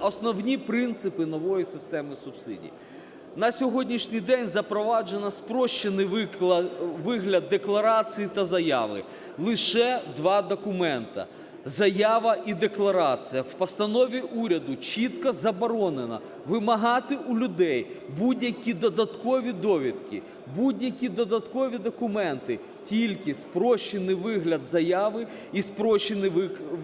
основні принципи нової системи субсидій. На сьогоднішній день запроваджено спрощений вигляд декларації та заяви. Лише два документа. Заява і декларація. В постанові уряду чітко заборонено вимагати у людей будь-які додаткові довідки, будь-які додаткові документи, тільки спрощений вигляд заяви і спрощений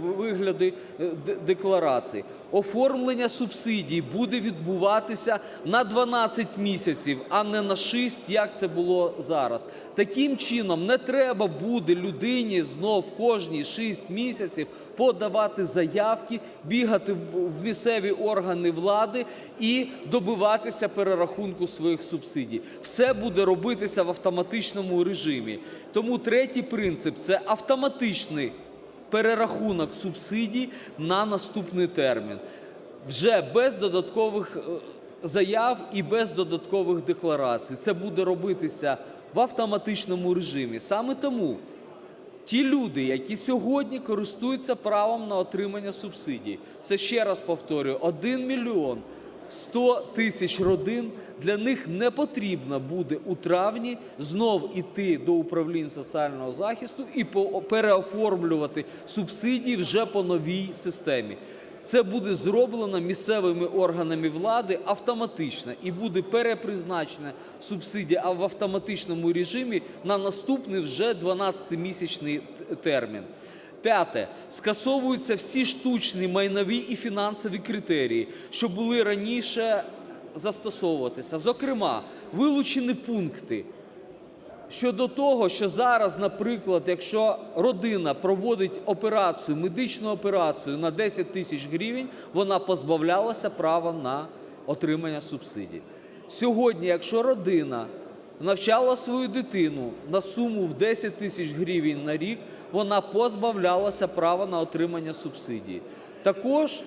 вигляди е, декларації. Оформлення субсидій буде відбуватися на 12 місяців, а не на 6, як це було зараз. Таким чином, не треба буде людині знов кожні 6 місяців подавати заявки, бігати в в місцеві органи влади і добиватися перерахунку своїх субсидій. Все буде робитися в автоматичному режимі. Тому третій принцип це автоматичний перерахунок субсидій на наступний термін. Вже без додаткових е, заяв і без додаткових декларацій. Це буде робитися в автоматичному режимі. Саме тому ті люди, які сьогодні користуються правом на отримання субсидій, це ще раз повторюю, 1 мільйон 100 тисяч родин, для них не потрібно буде у травні знов іти до управлінь соціального захисту і переоформлювати субсидії вже по новій системі. Це буде зроблено місцевими органами влади автоматично і буде перепризначена субсидія в автоматичному режимі на наступний вже 12-місячний термін. П'яте. Скасовуються всі штучні майнові і фінансові критерії, що були раніше застосовуватися. Зокрема, вилучені пункти щодо того, що зараз, наприклад, якщо родина проводить операцію, медичну операцію на 10 тисяч гривень, вона позбавлялася права на отримання субсидій. Сьогодні, якщо родина навчала свою дитину на суму в 10 тисяч гривень на рік, вона позбавлялася права на отримання субсидії. Також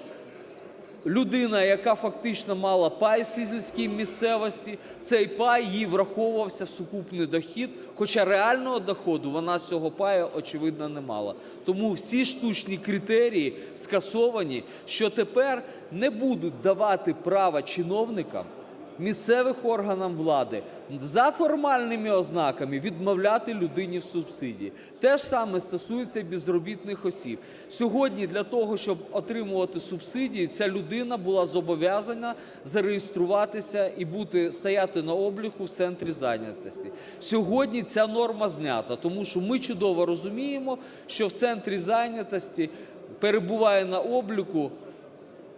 людина, яка фактично мала пай в сільській місцевості, цей пай їй враховувався в сукупний дохід, хоча реального доходу вона з цього паю, очевидно, не мала. Тому всі штучні критерії скасовані, що тепер не будуть давати права чиновникам місцевих органам влади за формальними ознаками відмовляти людині в субсидії. Те ж саме стосується безробітних осіб. Сьогодні для того, щоб отримувати субсидії, ця людина була зобов'язана зареєструватися і бути стояти на обліку в центрі зайнятості. Сьогодні ця норма знята, тому що ми чудово розуміємо, що в центрі зайнятості перебуває на обліку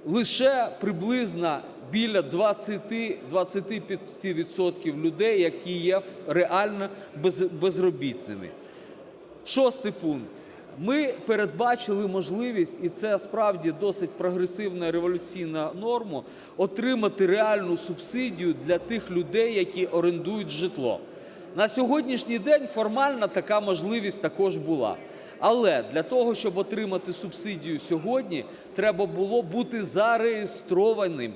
лише приблизно біля 20-25% людей, які є реально безробітними. Шостий пункт. Ми передбачили можливість, і це справді досить прогресивна революційна норма, отримати реальну субсидію для тих людей, які орендують житло. На сьогоднішній день формально така можливість також була. Але для того, щоб отримати субсидію сьогодні, треба було бути зареєстрованим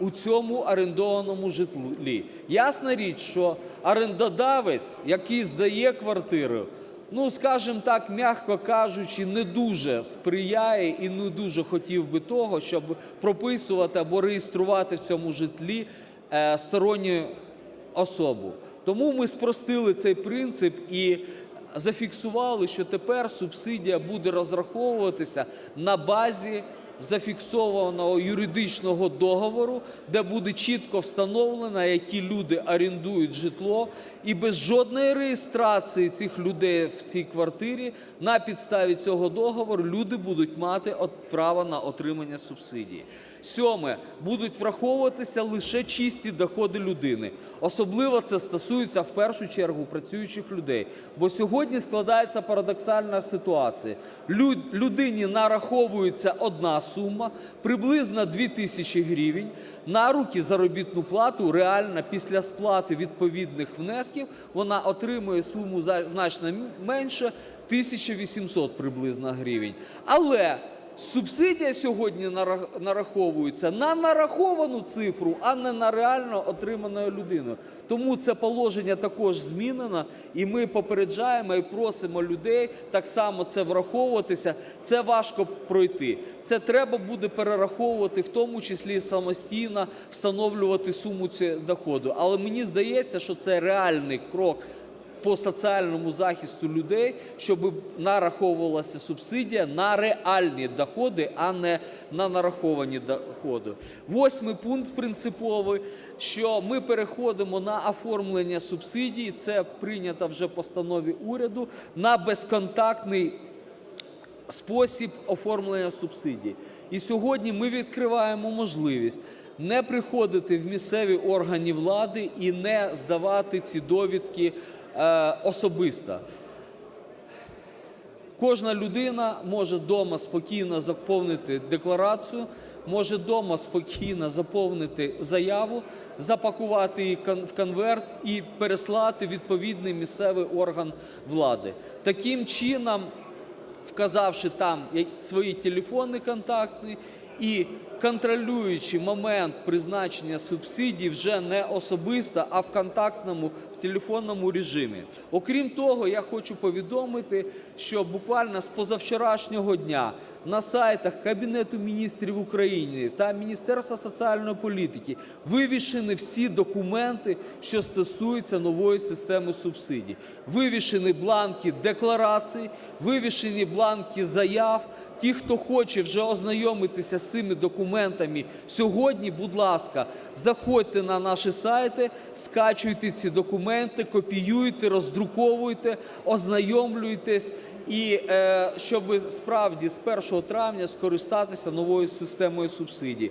у цьому орендованому житлі. Ясна річ, що орендодавець, який здає квартиру, ну, скажімо так, м'яко кажучи, не дуже сприяє і не дуже хотів би того, щоб прописувати або реєструвати в цьому житлі е, сторонню особу. Тому ми спростили цей принцип і зафіксували, що тепер субсидія буде розраховуватися на базі зафіксованого юридичного договору, де буде чітко встановлено, які люди орендують житло, і без жодної реєстрації цих людей в цій квартирі на підставі цього договору люди будуть мати право на отримання субсидії. Сьоме, будуть враховуватися лише чисті доходи людини. Особливо це стосується в першу чергу працюючих людей. Бо сьогодні складається парадоксальна ситуація. Людині нараховується одна сума, приблизно 2 тисячі гривень. На руки заробітну плату реально після сплати відповідних внесків вона отримує суму значно менше 1800 приблизно гривень. Але Субсидія сьогодні нара- нараховується на нараховану цифру, а не на реально отриманою людиною. Тому це положення також змінено, і ми попереджаємо і просимо людей так само це враховуватися. Це важко пройти. Це треба буде перераховувати, в тому числі самостійно встановлювати суму цього доходу. Але мені здається, що це реальний крок по соціальному захисту людей, щоб нараховувалася субсидія на реальні доходи, а не на нараховані доходи. Восьмий пункт принциповий, що ми переходимо на оформлення субсидій, це прийнято вже постанові уряду, на безконтактний спосіб оформлення субсидій. І сьогодні ми відкриваємо можливість не приходити в місцеві органи влади і не здавати ці довідки е, особисто. Кожна людина може вдома спокійно заповнити декларацію, може вдома спокійно заповнити заяву, запакувати її в конверт і переслати відповідний місцевий орган влади. Таким чином, вказавши там свої телефонні контакти і контролюючи момент призначення субсидій вже не особисто, а в контактному в телефонному режимі. Окрім того, я хочу повідомити, що буквально з позавчорашнього дня на сайтах Кабінету міністрів України та Міністерства соціальної політики вивішені всі документи, що стосуються нової системи субсидій. Вивішені бланки декларацій, вивішені бланки заяв. Ті, хто хоче вже ознайомитися з цими документами сьогодні, будь ласка, заходьте на наші сайти, скачуйте ці документи, копіюйте, роздруковуйте, ознайомлюйтесь. І е, щоб справді з 1 травня скористатися новою системою субсидій.